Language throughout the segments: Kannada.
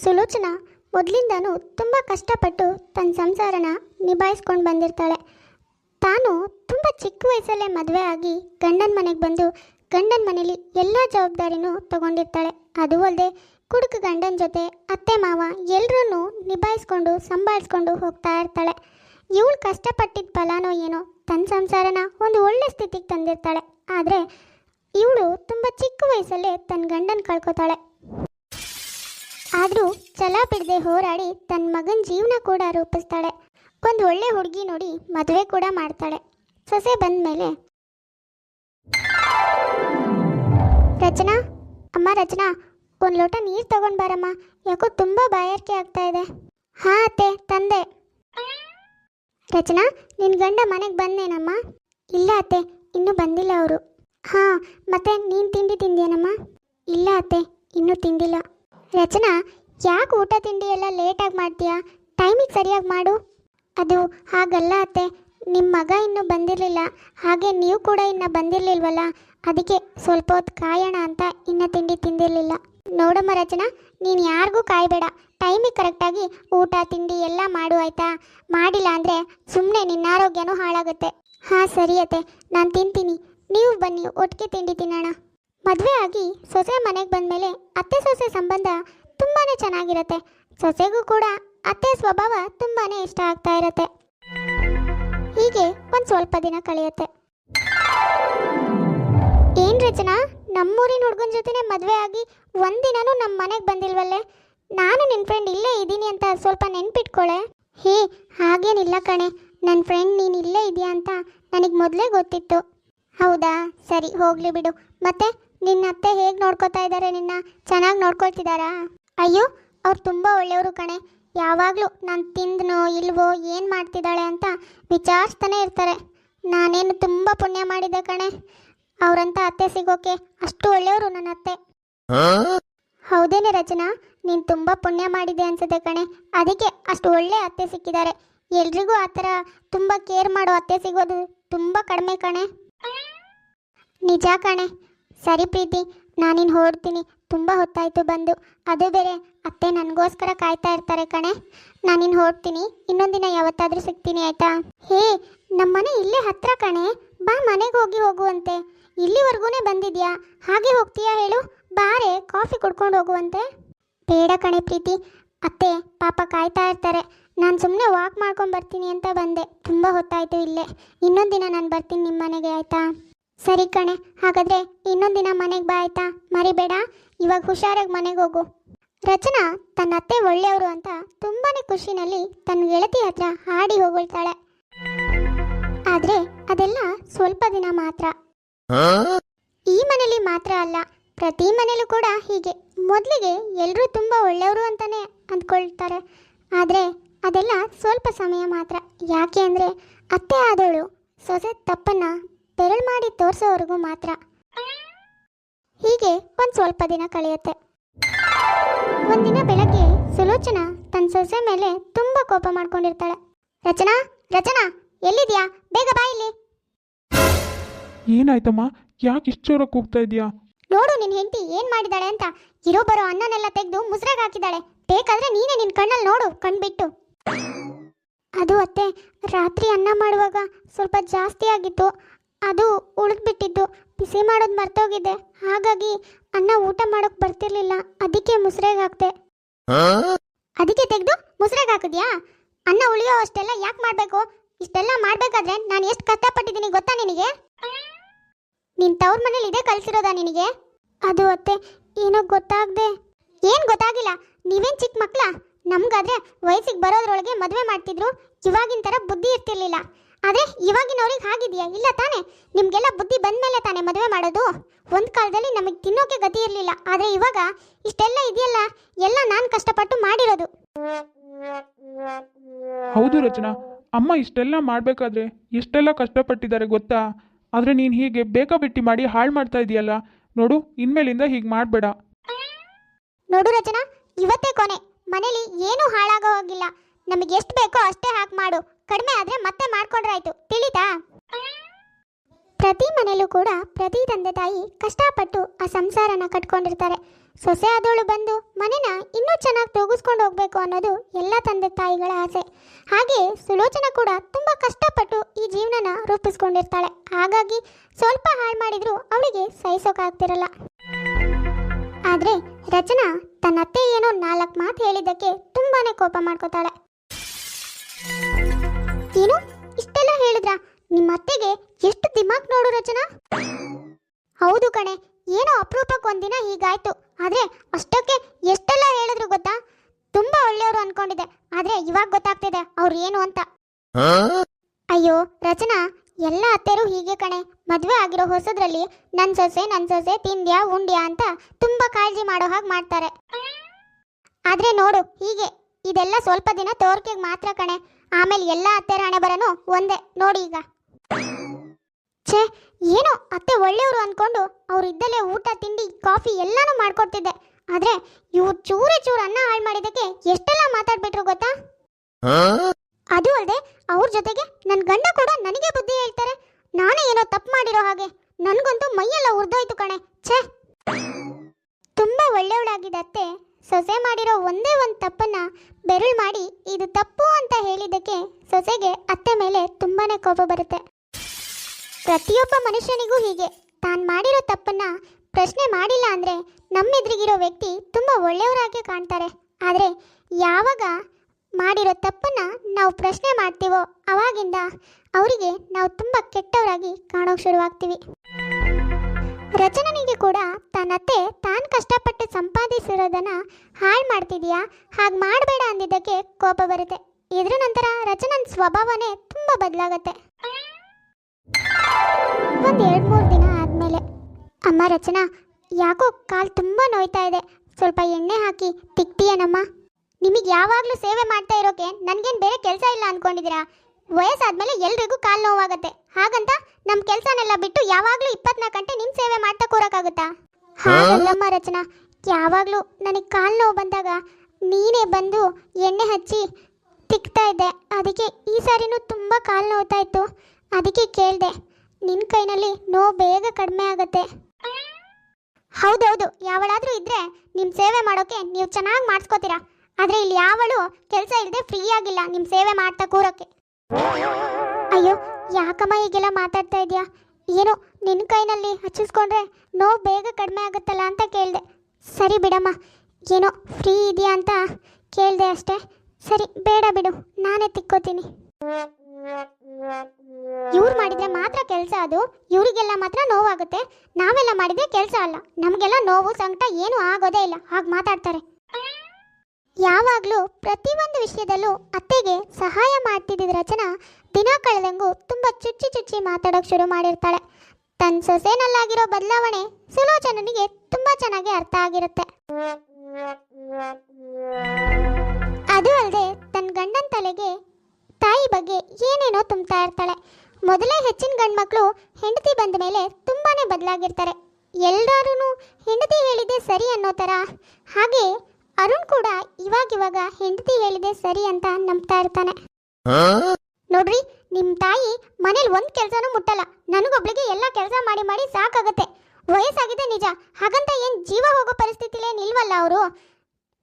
ಸುಲೋಚನಾ ಮೊದಲಿಂದನೂ ತುಂಬ ಕಷ್ಟಪಟ್ಟು ತನ್ನ ಸಂಸಾರನ ನಿಭಾಯಿಸ್ಕೊಂಡು ಬಂದಿರ್ತಾಳೆ. ತಾನು ತುಂಬ ಚಿಕ್ಕ ವಯಸ್ಸಲ್ಲೇ ಮದುವೆ ಆಗಿ ಗಂಡನ ಮನೆಗೆ ಬಂದು ಗಂಡನ ಮನೇಲಿ ಎಲ್ಲ ಜವಾಬ್ದಾರಿನೂ ತಗೊಂಡಿರ್ತಾಳೆ. ಅದು ಅಲ್ಲದೆ ಕುಡುಕ ಗಂಡನ ಜೊತೆ ಅತ್ತೆ ಮಾವ ಎಲ್ಲರನ್ನೂ ನಿಭಾಯಿಸ್ಕೊಂಡು ಸಂಭಾಳಿಸ್ಕೊಂಡು ಹೋಗ್ತಾ ಇರ್ತಾಳೆ. ಇವಳು ಕಷ್ಟಪಟ್ಟಿದ್ದ ಫಲಾನೋ ಏನೋ ತನ್ನ ಸಂಸಾರನ ಒಂದು ಒಳ್ಳೆ ಸ್ಥಿತಿಗೆ ತಂದಿರ್ತಾಳೆ. ಆದರೆ ಇವಳು ತುಂಬ ಚಿಕ್ಕ ವಯಸ್ಸಲ್ಲೇ ತನ್ನ ಗಂಡನ ಕಳ್ಕೊತಾಳೆ. ಆದರೂ ಛಲ ಬಿಡದೆ ಹೋರಾಡಿ ತನ್ನ ಮಗನ ಜೀವನ ಕೂಡ ರೂಪಿಸ್ತಾಳೆ. ಒಂದು ಒಳ್ಳೆ ಹುಡುಗಿ ನೋಡಿ ಮದುವೆ ಕೂಡ ಮಾಡ್ತಾಳೆ. ಸೊಸೆ ಬಂದ ಮೇಲೆ ರಚನಾ, ಅಮ್ಮ ರಚನಾ, ಒಂದು ಲೋಟ ನೀರು ತಗೊಂಡು ಬಾರಮ್ಮ. ಯಾಕೋ ತುಂಬ ಬಾಯಾರಿಕೆ ಆಗ್ತಾ ಇದೆ. ಹಾ ಅತ್ತೆ, ತಂದೆ. ರಚನಾ ನಿನ್ನ ಗಂಡ ಮನೆಗೆ ಬಂದೇನಮ್ಮ ಇಲ್ಲ ಅತ್ತೆ, ಇನ್ನೂ ಬಂದಿಲ್ಲ ಅವರು. ಹಾಂ, ಮತ್ತೆ ನೀನು ತಿಂಡಿ ತಿಂದೇನಮ್ಮ ಇಲ್ಲ ಅತ್ತೆ, ಇನ್ನೂ ತಿಂದಿಲ್ಲ. ರಚನಾ, ಯಾಕೆ ಊಟ ತಿಂಡಿ ಎಲ್ಲ ಲೇಟಾಗಿ ಮಾಡ್ತೀಯಾ? ಟೈಮಿಗೆ ಸರಿಯಾಗಿ ಮಾಡು. ಅದು ಹಾಗಲ್ಲ ಅತ್ತೆ. ನಿಮ್ಮ ಮಗ ಇನ್ನೂ ಬಂದಿರಲಿಲ್ಲ. ಹಾಗೆ ನೀವು ಕೂಡ ಇನ್ನು ಬಂದಿರಲಿಲ್ವಲ್ಲ? ಅದಕ್ಕೆ ಸ್ವಲ್ಪ ಹೊತ್ತು ಕಾಯೋಣ ಅಂತ ಇನ್ನು ತಿಂಡಿ ತಿಂದಿರಲಿಲ್ಲ. ನೋಡಮ್ಮ ರಚನಾ, ನೀನು ಯಾರಿಗೂ ಕಾಯಬೇಡ. ಟೈಮಿಗೆ ಕರೆಕ್ಟಾಗಿ ಊಟ, ತಿಂಡಿ ಎಲ್ಲ ಮಾಡು ಆಯಿತಾ? ಮಾಡಿಲ್ಲ ಅಂದರೆ ಸುಮ್ಮನೆ ನಿನ್ನ ಆರೋಗ್ಯನೂ ಹಾಳಾಗುತ್ತೆ. ಹಾಂ ಸರಿ ಅತ್ತೆ. ನಾನು ತಿಂತೀನಿ. ನೀವು ಬನ್ನಿ, ಒಟ್ಟಿಗೆ ತಿಂಡಿ ತಿನ್ನೋಣ. ಮದುವೆ ಆಗಿ ಸೊಸೆ ಮನೆಗೆ ಬಂದಮೇಲೆ ಅತ್ತೆ ಸೊಸೆ ಸಂಬಂಧ ತುಂಬಾ ಚೆನ್ನಾಗಿರುತ್ತೆ. ಸೊಸೆಗೂ ಕೂಡ ಅತ್ತೆ ಸ್ವಭಾವ ತುಂಬಾ ಇಷ್ಟ ಆಗ್ತಾ ಇರತ್ತೆ. ಹೀಗೆ ಒಂದು ಸ್ವಲ್ಪ ದಿನ ಕಳೆಯುತ್ತೆ. ಏನ್ ರಚನಾ? ನಮ್ಮೂರಿನ ಹುಡುಗನ ಜೊತೆನೇ ಮದುವೆ ಆಗಿ ಒಂದಿನನೂ ನಮ್ಮ ಮನೆಗೆ ಬಂದಿಲ್ವಲ್ಲೇ? ನಾನು ನಿನ್ನ ಫ್ರೆಂಡ್ ಇಲ್ಲೇ ಇದ್ದೀನಿ ಅಂತ ಸ್ವಲ್ಪ ನೆನ್ಪಿಟ್ಕೊಳೆ. ಹೇ, ಹಾಗೇನಿಲ್ಲ ಕಣೆ. ನನ್ನ ಫ್ರೆಂಡ್ ನೀನು ಇಲ್ಲೇ ಇದೆಯಾ ಅಂತ ನನಗೆ ಮೊದಲೇ ಗೊತ್ತಿತ್ತು. ಹೌದಾ? ಸರಿ, ಹೋಗಲಿ ಬಿಡು. ಮತ್ತೆ? ನಿನ್ನ ಅತ್ತೆ ಹೇಗೆ ನೋಡ್ಕೋತಾ ಇದ್ದಾರೆ ನಿನ್ನ? ಚೆನ್ನಾಗಿ ನೋಡ್ಕೊಳ್ತಿದ್ದಾರಾ ಅಯ್ಯೋ, ಅವ್ರು ತುಂಬ ಒಳ್ಳೆಯವರು ಕಣೆ. ಯಾವಾಗಲೂ ನಾನು ತಿಂದನೋ ಇಲ್ವೋ ಏನು ಮಾಡ್ತಿದ್ದಾಳೆ ಅಂತ ವಿಚಾರಿಸ್ತಾನೆ ಇರ್ತಾರೆ. ನಾನೇನು ತುಂಬ ಪುಣ್ಯ ಮಾಡಿದೆ ಕಣೆ. ಅವರಂತ ಅತ್ತೆ ಸಿಗೋಕೆ ಅಷ್ಟು ಒಳ್ಳೆಯವರು ನನ್ನ ಅತ್ತೆ. ಹೌದೇನೆ ರಚನಾ, ನೀನು ತುಂಬ ಪುಣ್ಯ ಮಾಡಿದೆ ಅನ್ಸುತ್ತೆ ಕಣೆ. ಅದಕ್ಕೆ ಅಷ್ಟು ಒಳ್ಳೆ ಅತ್ತೆ ಸಿಕ್ಕಿದ್ದಾರೆ. ಎಲ್ರಿಗೂ ಆ ಥರ ತುಂಬ ಕೇರ್ ಮಾಡೋ ಅತ್ತೆ ಸಿಗೋದು ತುಂಬ ಕಡಿಮೆ ಕಣೆ. ನಿಜ ಕಣೆ. ಸರಿ ಪ್ರೀತಿ ನಾನಿನ್ ಹೊರಡ್ತೀನಿ ತುಂಬ ಹೊತ್ತಾಯಿತು ಬಂದು. ಅದು ಬೇರೆ, ಅತ್ತೆ ನನಗೋಸ್ಕರ ಕಾಯ್ತಾ ಇರ್ತಾರೆ ಕಣೆ. ನಾನಿನ್ ಹೊರಡ್ತೀನಿ ಇನ್ನೊಂದಿನ ಯಾವತ್ತಾದರೂ ಸಿಗ್ತೀನಿ, ಆಯ್ತಾ? ಹೇ, ನಮ್ಮನೆ ಇಲ್ಲೇ ಹತ್ರ ಕಣೆ. ಬಾ ಮನೆಗೆ ಹೋಗಿ ಹೋಗುವಂತೆ. ಇಲ್ಲಿವರೆಗೂ ಬಂದಿದ್ಯಾ? ಹಾಗೆ ಹೋಗ್ತೀಯಾ ಹೇಳು? ಬಾರೆ, ಕಾಫಿ ಕುಡ್ಕೊಂಡು ಹೋಗುವಂತೆ. ಬೇಡ ಕಣೆ ಪ್ರೀತಿ. ಅತ್ತೆ, ಪಾಪ ಕಾಯ್ತಾ ಇರ್ತಾರೆ. ನಾನು ಸುಮ್ಮನೆ ವಾಕ್ ಮಾಡ್ಕೊಂಡು ಬರ್ತೀನಿ ಅಂತ ಬಂದೆ. ತುಂಬ ಹೊತ್ತಾಯಿತು ಇಲ್ಲೇ. ಇನ್ನೊಂದಿನ ನಾನು ಬರ್ತೀನಿ ನಿಮ್ಮ ಮನೆಗೆ, ಆಯ್ತಾ? ಸರಿ ಕಣೆ, ಹಾಗಾದ್ರೆ ಇನ್ನೊಂದಿನ ಮನೆಗೆ ಬಾ ಆಯ್ತಾ? ಮರಿಬೇಡ, ಇವಾಗ ಹುಷಾರಾಗಿ ಮನೆಗೆ ಹೋಗು. ರಚನಾ ತನ್ನ ಅತ್ತೆ ಒಳ್ಳೆಯವರು ಅಂತ ತುಂಬಾನೇ ಖುಷಿನಲ್ಲಿ ತನ್ನ ಗೆಳತಿ ಹತ್ರ ಹಾಡಿ ಹೋಗ್ತಾಳೆ ಆದ್ರೆ ಅದೆಲ್ಲ ಸ್ವಲ್ಪ ದಿನ ಮಾತ್ರ. ಈ ಮನೇಲಿ ಮಾತ್ರ ಅಲ್ಲ, ಪ್ರತಿ ಮನೇಲೂ ಕೂಡ ಹೀಗೆ. ಮೊದಲಿಗೆ ಎಲ್ಲರೂ ತುಂಬ ಒಳ್ಳೆಯವರು ಅಂತಾನೆ ಅಂದ್ಕೊಳ್ತಾರೆ. ಆದರೆ ಅದೆಲ್ಲ ಸ್ವಲ್ಪ ಸಮಯ ಮಾತ್ರ. ಯಾಕೆ ಅಂದರೆ ಅತ್ತೆ ಆದವಳು ಸೊಸೆ ತಪ್ಪನ್ನ ಬೆರಳು ಮಾಡಿ ತೋರಿಸೋವರೆಗೂ ಮಾತ್ರ. ಹೀಗೆ ಒಂದು ಸ್ವಲ್ಪ ದಿನ ಕಳೆಯುತ್ತೆ. ಒಂದಿನ ಬೆಳಗ್ಗೆ ಸುಲೋಚನಾ ತನ್ನ ಸೊಸೆ ಮೇಲೆ ತುಂಬ ಕೋಪ ಮಾಡ್ಕೊಂಡಿರ್ತಾಳೆ. ರಚನಾ ರಚನಾ ಎಲ್ಲಿದ್ಯಾ? ಬೇಗ ಬಾ ಇಲ್ಲಿ. ಏನಾಯ್ತಮ್ಮ? ಯಾಕೆ ಇಷ್ಟು ಜೋರಕ್ಕೆ ಕೂಗ್ತಾ ಇದೀಯಾ ನೋಡು ನಿನ್ ಹೆಂಡತಿ ಏನ್ ಮಾಡಿದಾಳೆ ಅಂತ. ಇರೋ ಬರೋ ಅನ್ನನೆಲ್ಲ ತೆಗೆದು ಮುಸ್ರಾಗ ಹಾಕಿದಾಳೆ. ಬೇಕಾದ್ರೆ ನೀನೇ ನಿನ್ ಕಣ್ಣಲ್ಲಿ ನೋಡು ಕಣ್ಬಿಟ್ಟು. ಅದು ಅತ್ತೆ ರಾತ್ರಿ ಅನ್ನ ಮಾಡುವಾಗ ಸ್ವಲ್ಪ ಜಾಸ್ತಿ ಆಗಿತ್ತು. ಅದು ಉಳಿದ್ಬಿಟ್ಟಿದ್ದು. ಬಿಸಿ ಮಾಡೋದು ಮರ್ತೋಗಿದೆ. ಹಾಗಾಗಿ ಅನ್ನ ಊಟ ಮಾಡೋಕ್ ಬರ್ತಿರ್ಲಿಲ್ಲ. ಅದಕ್ಕೆ ಮುಸ್ರೆಗೆ ಹಾಕ್ದೆ. ಅದಕ್ಕೆ ತೆಗೆದು ಮುಸ್ರೆಗೆ ಹಾಕಿದ್ಯಾ? ಅನ್ನ ಉಳಿಯೋ ಅಷ್ಟೆಲ್ಲ ಯಾಕೆ ಮಾಡಬೇಕು? ಇಷ್ಟೆಲ್ಲ ಮಾಡಬೇಕಾದ್ರೆ ನಾನು ಎಷ್ಟು ಕಷ್ಟಪಟ್ಟಿದ್ದೀನಿ ಗೊತ್ತಾ ನಿನಗೆ? ನಿನ್ ತವ್ರ ಮನೇಲಿ ಇದೇ ಕಲಿಸಿರೋದಾ ನಿನಗೆ? ಅದು ಅತ್ತೆ ಏನೋ ಗೊತ್ತಾಗದೆ. ಏನು ಗೊತ್ತಾಗಿಲ್ಲ. ನೀವೇನು ಚಿಕ್ಕ ಮಕ್ಳ? ನಮಗಾದ್ರೆ ವಯಸ್ಸಿಗೆ ಬರೋದ್ರೊಳಗೆ ಮದುವೆ ಮಾಡ್ತಿದ್ರು. ಇವಾಗಿನ ಥರ ಬುದ್ಧಿ ಇರ್ತಿರ್ಲಿಲ್ಲ. ಆದ್ರೆ ಇವಾಗಿನವ್ರಿಗೆ ಹಾಗಿದೆಯಾ? ಇಲ್ಲ ತಾನೆ. ನಿಮಗೆಲ್ಲ ಬುದ್ಧಿ ಬಂದ್ಮೇಲೆ ತಾನೆ ಮದುವೆ ಮಾಡೋದು? ಒಂದು ಕಾಲದಲ್ಲಿ ನಮಗೆ ತಿನ್ನೋಕೆ ಗತಿ ಇರಲಿಲ್ಲ. ಆದ್ರೆ ಇವಾಗ ಇಷ್ಟೆಲ್ಲ ಇದೆಯಲ್ಲ ಎಲ್ಲ ನಾನು ಕಷ್ಟಪಟ್ಟು ಮಾಡಿರೋದು. ಹೌದು ರಚನಾ. ಅಮ್ಮ ಇಷ್ಟೆಲ್ಲ ಮಾಡಬೇಕಾದ್ರೆ ಎಷ್ಟೆಲ್ಲ ಕಷ್ಟಪಟ್ಟಿದ್ದಾರೆ ಗೊತ್ತಾ? ಆದರೆ ನೀನು ಹೀಗೆ ಬೇಕಾಬಿಟ್ಟಿ ಮಾಡಿ ಹಾಳು ಮಾಡ್ತಾ ಇದೆಯಲ್ಲ. ನೋಡು ಇನ್ಮೇಲಿಂದ ಹೀಗೆ ಮಾಡಬೇಡ. ನೋಡು ರಚನಾ ಇವತ್ತೇ ಕೊನೆ. ತುಂಬ ಕಷ್ಟಪಟ್ಟು ಈ ಜೀವನನ ರೂಪಿಸ್ಕೊಂಡಿರ್ತಾಳೆ. ಹಾಗಾಗಿ ಸ್ವಲ್ಪ ಹಾಳು ಮಾಡಿದ್ರು ಅವಳಿಗೆ ಸಹಿಸೋಕಾಗ್ತಿರಲ್ಲ. ಆದ್ರೆ ರಚನಾ ತನ್ನ ಅತ್ತೆ ಏನೋ ನಾಲ್ಕು ಮಾತು ಹೇಳಿದ್ದಕ್ಕೆ ತುಂಬಾನೇ ಕೋಪ ಮಾಡ್ಕೋತಾಳೆ. ಏನು? ಇಷ್ಟೆಲ್ಲ ಹೇಳಿದ್ರ? ನಿಮ್ಮ ಅತ್ತೆಗೆ ಎಷ್ಟು ದಿಮಾಕ್ ನೋಡು ರಚನಾ? ಹೌದು ಕಣೆ, ಏನೋ ಅಪರೂಪಕ್ಕೆ ಒಂದಿನ ಹೀಗಾಯ್ತು. ಆದ್ರೆ ಅಷ್ಟಕ್ಕೆ ಎಷ್ಟೆಲ್ಲ ಹೇಳಿದ್ರು ಗೊತ್ತಾ? ತುಂಬಾ ಒಳ್ಳೆಯವರು ಅನ್ಕೊಂಡಿದೆ ಆದ್ರೆ ಇವಾಗ ಗೊತ್ತಾಗ್ತಿದೆ ಅವ್ರು ಏನು ಅಂತ. ಅಯ್ಯೋ, ರಚನಾ, ಎಲ್ಲ ಅತ್ತೆರು ಹೀಗೆ ಕಣೆ. ಮದ್ವೆ ಆಗಿರೋ ಹೊಸದ್ರಲ್ಲಿ ನನ್ ಸೊಸೆ ನನ್ ಸೊಸೆ, ತಿಂದ್ಯಾ, ಉಂಡ್ಯಾ ಅಂತ ತುಂಬಾ ಕಾಳಜಿ ಮಾಡೋ ಹಾಗೆ ಮಾಡ್ತಾರೆ. ಆದ್ರೆ ನೋಡು, ಹೀಗೆ. ಇದೆಲ್ಲ ಸ್ವಲ್ಪ ದಿನ ತೋರ್ಕೆಗೆ ಮಾತ್ರ ಕಣೆ. ಆಮೇಲೆ ಎಲ್ಲ ಅತ್ತೆರ ಹಣೆ ಬರನು ಒಂದೇ. ನೋಡಿ ಈಗ. ಛೇ, ಏನೋ ಅತ್ತೆ ಒಳ್ಳೆಯವರು ಅನ್ಕೊಂಡು ಅವ್ರು ಇದ್ದಲ್ಲೇ ಊಟ, ತಿಂಡಿ, ಕಾಫಿ ಎಲ್ಲಾನು ಮಾಡ್ಕೊಡ್ತಿದ್ದೆ. ಆದ್ರೆ ಇವ್ರು ಚೂರೇ ಚೂರು ಅನ್ನ ಹಾಳು ಮಾಡಿದಕ್ಕೆ ಎಷ್ಟೆಲ್ಲ ಮಾತಾಡ್ಬಿಟ್ರು ಗೊತ್ತಾ? ಜೊತೆಗೆ ನನ್ನ ಗಂಡ ಕೂಡ ನನಗೆ ಬುದ್ಧಿ ಹೇಳ್ತಾರೆ. ನಾನೇ ಏನೋ ತಪ್ಪು ಮಾಡಿರೋ ಹಾಗೆ. ನನಗಂತೂ ಮೈಯೆಲ್ಲ ಉರಿದೋಯ್ತು ಕಣೆ. ಛೇ. ತುಂಬಾ ಒಳ್ಳೆಯವಳಾಗಿದ್ದ ಅತ್ತೆ. ಸೊಸೆ ಮಾಡಿರೋ ಒಂದೇ ಒಂದು ತಪ್ಪನ್ನ ಬೆರಳು ಮಾಡಿ ಇದು ತಪ್ಪು ಅಂತ ಹೇಳಿದ್ದಕ್ಕೆ ಸೊಸೆಗೆ ಅತ್ತೆ ಮೇಲೆ ತುಂಬಾನೇ ಕೋಪ ಬರುತ್ತೆ. ಪ್ರತಿಯೊಬ್ಬ ಮನುಷ್ಯನಿಗೂ ಹೀಗೆ. ತಾನು ಮಾಡಿರೋ ತಪ್ಪನ್ನ ಪ್ರಶ್ನೆ ಮಾಡಿಲ್ಲ ಅಂದ್ರೆ ನಮ್ಮೆದುರಿಗಿರೋ ವ್ಯಕ್ತಿ ತುಂಬಾ ಒಳ್ಳೆಯವರಾಗಿ ಕಾಣ್ತಾರೆ. ಆದರೆ ಯಾವಾಗ ಮಾಡಿರೋ ತಪ್ಪನ್ನ ನಾವು ಪ್ರಶ್ನೆ ಮಾಡ್ತೀವೋ ಅವಾಗಿಂದ ಅವರಿಗೆ ನಾವು ತುಂಬ ಕೆಟ್ಟವರಾಗಿ ಕಾಣೋಕೆ ಶುರುವಾಗ್ತೀವಿ. ರಚನನಿಗೆ ಕೂಡ ತನ್ನತ್ತೆ ತಾನು ಕಷ್ಟಪಟ್ಟು ಸಂಪಾದಿಸಿರೋದನ್ನ ಹಾಳು ಮಾಡ್ತಿದೀಯಾ? ಹಾಗೆ ಮಾಡಬೇಡ ಅಂದಿದ್ದಕ್ಕೆ ಕೋಪ ಬರುತ್ತೆ. ಇದ್ರ ನಂತರ ರಚನನ್ ಸ್ವಭಾವನೇ ತುಂಬ ಬದಲಾಗತ್ತೆ. ಒಂದು ಎರಡು ಮೂರು ದಿನ ಆದಮೇಲೆ, ಅಮ್ಮ ರಚನಾ, ಯಾಕೋ ಕಾಲು ತುಂಬ ನೋಯ್ತಾ ಇದೆ. ಸ್ವಲ್ಪ ಎಣ್ಣೆ ಹಾಕಿ ತಿಕ್ತೀಯನಮ್ಮ? ನಿಮಗೆ ಯಾವಾಗಲೂ ಸೇವೆ ಮಾಡ್ತಾ ಇರೋಕೆ ನನಗೇನು ಬೇರೆ ಕೆಲಸ ಇಲ್ಲ ಅಂದ್ಕೊಂಡಿದ್ದೀರಾ ವಯಸ್ಸಾದಮೇಲೆ ಎಲ್ರಿಗೂ ಕಾಲು ನೋವಾಗುತ್ತೆ. ಹಾಗಂತ ನಮ್ಮ ಕೆಲಸನೆಲ್ಲ ಬಿಟ್ಟು ಯಾವಾಗಲೂ ಇಪ್ಪತ್ನಾಲ್ಕು ಗಂಟೆ ನಿಮ್ಮ ಸೇವೆ ಮಾಡ್ತಾ ಕೂರೋಕ್ಕಾಗುತ್ತಾ? ಹಾಗಲ್ಲಮ್ಮ ರಚನಾ ಯಾವಾಗಲೂ ನನಗೆ ಕಾಲು ನೋವು ಬಂದಾಗ ನೀನೇ ಬಂದು ಎಣ್ಣೆ ಹಚ್ಚಿ ತಿಕ್ತಾ ಇದ್ದೆ. ಅದಕ್ಕೆ ಈ ಸಾರಿನೂ ತುಂಬ ಕಾಲು ನೋವ್ತಾ ಇತ್ತು. ಅದಕ್ಕೆ ಕೇಳಿದೆ ನಿನ್ನ ಕೈನಲ್ಲಿ ನೋವು ಬೇಗ ಕಡಿಮೆ ಆಗುತ್ತೆ. ಹೌದೌದು ಯಾವಳಾದರೂ ಇದ್ರೆ ನಿಮ್ಮ ಸೇವೆ ಮಾಡೋಕೆ ನೀವು ಚೆನ್ನಾಗಿ ಮಾಡಿಸ್ಕೋತೀರಾ? ಆದರೆ ಇಲ್ಲಿ ಯಾವಳು ಕೆಲಸ ಇಲ್ಲದೆ ಫ್ರೀ ಆಗಿಲ್ಲ ನಿಮ್ಮ ಸೇವೆ ಮಾಡ್ತಾ ಕೂರೋಕೆ. ಅಯ್ಯೋ, ಯಾಕಮ್ಮ ಹೀಗೆಲ್ಲ ಮಾತಾಡ್ತಾ ಇದೆಯಾ? ಏನು ನಿನ್ನ ಕೈನಲ್ಲಿ ಹಚ್ಚಿಸ್ಕೊಂಡ್ರೆ ನೋವು ಬೇಗ ಕಡಿಮೆ ಆಗುತ್ತಲ್ಲ ಅಂತ ಕೇಳಿದೆ. ಸರಿ ಬಿಡಮ್ಮ, ಏನೋ ಫ್ರೀ ಇದೆಯಾ ಅಂತ ಕೇಳಿದೆ ಅಷ್ಟೇ. ಸರಿ, ಬೇಡ ಬಿಡು, ನಾನೇ ತಿಕ್ಕೋತೀನಿ. ಇವ್ರು ಮಾಡಿದ್ರೆ ಮಾತ್ರ ಕೆಲಸ ಅದು, ಇವರಿಗೆಲ್ಲ ಮಾತ್ರ ನೋವಾಗುತ್ತೆ. ನಾವೆಲ್ಲ ಮಾಡಿದ್ರೆ ಕೆಲಸ ಅಲ್ಲ. ನಮಗೆಲ್ಲ ನೋವು, ಸಂಕಟ ಏನೂ ಆಗೋದೇ ಇಲ್ಲ. ಹಾಗೆ ಮಾತಾಡ್ತಾರೆ. ಯಾವಾಗಲೂ ಪ್ರತಿಯೊಂದು ವಿಷಯದಲ್ಲೂ ಅತ್ತೆಗೆ ಸಹಾಯ ಮಾಡ್ತಿದ್ದ ರಚನಾ ದಿನ ಕಳೆದಂಗೂ ತುಂಬ ಚುಚ್ಚಿ ಚುಚ್ಚಿ ಮಾತಾಡೋಕೆ ಶುರು ಮಾಡಿರ್ತಾಳೆ. ತನ್ನ ಸೊಸೆನಲ್ಲಾಗಿರೋ ಬದಲಾವಣೆ ಸುಲೋಚನನಿಗೆ ತುಂಬ ಚೆನ್ನಾಗಿ ಅರ್ಥ ಆಗಿರುತ್ತೆ. ಅದು ಅಲ್ಲದೆ ತನ್ನ ಗಂಡನ ತಲೆಗೆ ತಾಯಿ ಬಗ್ಗೆ ಏನೇನೋ ತುಂಬ್ತಾ ಇರ್ತಾಳೆ. ಮೊದಲೇ ಹೆಚ್ಚಿನ ಗಂಡ್ಮಕ್ಳು ಹೆಂಡತಿ ಬಂದ ಮೇಲೆ ತುಂಬಾ ಬದಲಾಗಿರ್ತಾರೆ. ಎಲ್ಲರೂ ಹೆಂಡತಿ ಹೇಳಿದ್ದೆ ಸರಿ ಅನ್ನೋ ಥರ ಹಾಗೆ ಅರುಣ್ ಕೂಡ ಇವಾಗ ಇವಾಗ ಹೆಂಡತಿ ಹೇಳಿದೆ ಸರಿ ಅಂತ ನಂಬ್ತಾ ಇರ್ತಾನೆ. ನೋಡ್ರಿ ನಿಮ್ ತಾಯಿ ಮನೇಲಿ ಒಂದ್ ಕೆಲ್ಸನೂ ಮುಟ್ಟಲ್ಲ. ನನಗೊಬ್ಳಿಗೆ ಎಲ್ಲ ಕೆಲಸ ಮಾಡಿ ಮಾಡಿ ಸಾಕಾಗತ್ತೆ. ವಯಸ್ಸಾಗಿದೆ ನಿಜ ಹಾಗಂತ ಏನ್ ಜೀವ ಹೋಗೋ ಪರಿಸ್ಥಿತಿಲೇ ನಿಲ್ವಲ್ಲ ಅವರು?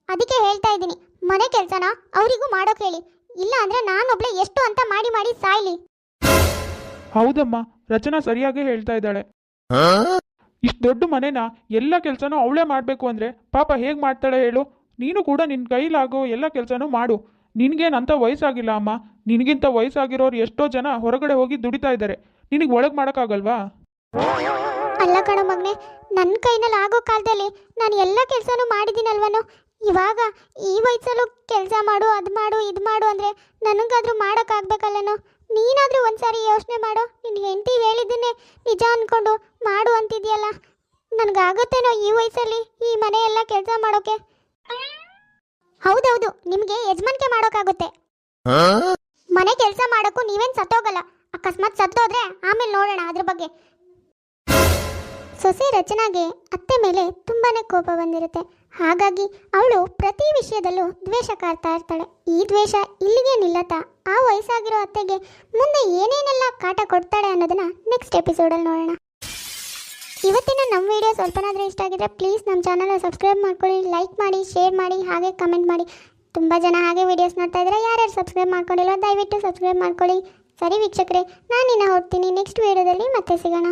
ಅದಕ್ಕೆ ಹೇಳ್ತಾ ಇದ್ದೀನಿ ಮನೆ ಕೆಲಸನ ಅವರಿಗೂ ಮಾಡೋಕೆ ಹೇಳಿ. ಇಲ್ಲ ಅಂದ್ರೆ ನಾನೊಬ್ಳೆ ಎಷ್ಟು ಅಂತ ಮಾಡಿ ಮಾಡಿ ಸಾಯ್ಲಿ. ಹೌದಮ್ಮ ರಚನಾ ಸರಿಯಾಗಿ ಹೇಳ್ತಾ ಇದ್ದಾಳೆ. ಇಷ್ಟು ದೊಡ್ಡ ಮನೆನ ಎಲ್ಲ ಕೆಲ್ಸನೂ ಅವಳೇ ಮಾಡಬೇಕು ಅಂದ್ರೆ ಪಾಪ ಹೇಗ್ ಮಾಡ್ತಾಳೆ ಹೇಳು? ನೀನು ಕೂಡ ನಿನ್ನ ಕೈಲಾಗೋ ಎಲ್ಲ ಕೆಲಸನೂ ಮಾಡು. ನಿನಗೇನಂತ ವಯಸ್ಸಾಗಿಲ್ಲ ಅಮ್ಮ. ನಿನಗಿಂತ ವಯಸ್ಸಾಗಿರೋರು ಎಷ್ಟೋ ಜನ ಹೊರಗಡೆ ಹೋಗಿ ದುಡಿತಾ ಇದ್ದಾರೆ. ನಿನಗೆ ಒಳಗೆ ಮಾಡೋಕ್ಕಾಗಲ್ವಾ? ಅಲ್ಲ ಕಣ ಮಗನೆ ನನ್ನ ಕೈನಲ್ಲಿ ಆಗೋ ಕಾಲದಲ್ಲಿ ನಾನು ಎಲ್ಲ ಕೆಲಸನೂ ಮಾಡಿದ್ದೀನಲ್ವನು? ಇವಾಗ ಈ ವಯಸ್ಸಲ್ಲೂ ಕೆಲಸ ಮಾಡು, ಅದು ಮಾಡು, ಇದು ಮಾಡು ಅಂದರೆ ನನಗಾದರೂ ಮಾಡೋಕ್ಕಾಗಬೇಕಲ್ಲನೋ? ನೀನಾದರೂ ಒಂದ್ಸಾರಿ ಯೋಚನೆ ಮಾಡು? ನಿನ್ನ ಹೆಂಡತಿ ಹೇಳಿದ್ದನ್ನೇ ನಿಜ ಅಂದ್ಕೊಂಡು ಮಾಡು ಅಂತಿದೆಯಲ್ಲ? ನನಗಾಗುತ್ತೇನೋ ಈ ವಯಸ್ಸಲ್ಲಿ ಈ ಮನೆಯೆಲ್ಲ ಕೆಲಸ ಮಾಡೋಕೆ? ಹೌದೌದು ನಿಮ್ಗೆ ಯಜಮಾನಿಕೆ ಮಾಡೋಕ್ಕಾಗುತ್ತೆ. ಮನೆ ಕೆಲಸ ಮಾಡೋಕ್ಕೂ ನೀವೇನ್ ಸತ್ತೋಗಲ್ಲ ಅಕಸ್ಮಾತ್ ಸತ್ತೋದ್ರೆ ಆಮೇಲೆ ನೋಡೋಣ ಅದ್ರ ಬಗ್ಗೆ. ಸೊಸೆ ರಚನಾಗೆ ಅತ್ತೆ ಮೇಲೆ ತುಂಬಾನೇ ಕೋಪ ಬಂದಿರುತ್ತೆ. ಹಾಗಾಗಿ ಅವಳು ಪ್ರತಿ ವಿಷಯದಲ್ಲೂ ದ್ವೇಷ ಕಾಡ್ತಾ ಇರ್ತಾಳೆ. ಈ ದ್ವೇಷ ಇಲ್ಲಿಗೆ ನಿಲ್ಲತ್ತ ಆ ವಯಸ್ಸಾಗಿರೋ ಅತ್ತೆಗೆ ಮುಂದೆ ಏನೇನೆಲ್ಲ ಕಾಟ ಕೊಡ್ತಾಳೆ ಅನ್ನೋದನ್ನ ನೆಕ್ಸ್ಟ್ ಎಪಿಸೋಡಲ್ಲಿ ನೋಡೋಣ. ಇವತ್ತಿನ ನಮ್ಮ ವಿಡಿಯೋ ಸ್ವಲ್ಪನಾದರೂ ಇಷ್ಟ ಆಗಿದ್ರೆ ಪ್ಲೀಸ್ ನಮ್ಮ ಚಾನಲ್ನ ಸಬ್ಸ್ಕ್ರೈಬ್ ಮಾಡ್ಕೊಳ್ಳಿ ಲೈಕ್ ಮಾಡಿ ಶೇರ್ ಮಾಡಿ, ಹಾಗೆ ಕಮೆಂಟ್ ಮಾಡಿ. ತುಂಬ ಜನ ಹಾಗೆ ವಿಡಿಯೋಸ್ ನೋಡ್ತಾ ಇದ್ದಾರೆ ಯಾರ್ಯಾರು ಸಬ್ಸ್ಕ್ರೈಬ್ ಮಾಡ್ಕೊಂಡಿಲ್ಲ ದಯವಿಟ್ಟು ಸಬ್ಸ್ಕ್ರೈಬ್ ಮಾಡ್ಕೊಳ್ಳಿ. ಸರಿ ವೀಕ್ಷಕರೇ ನಾನು ಇನ್ನು ಹೊಡ್ತೀನಿ ನೆಕ್ಸ್ಟ್ ವಿಡಿಯೋದಲ್ಲಿ ಮತ್ತೆ ಸಿಗೋಣ.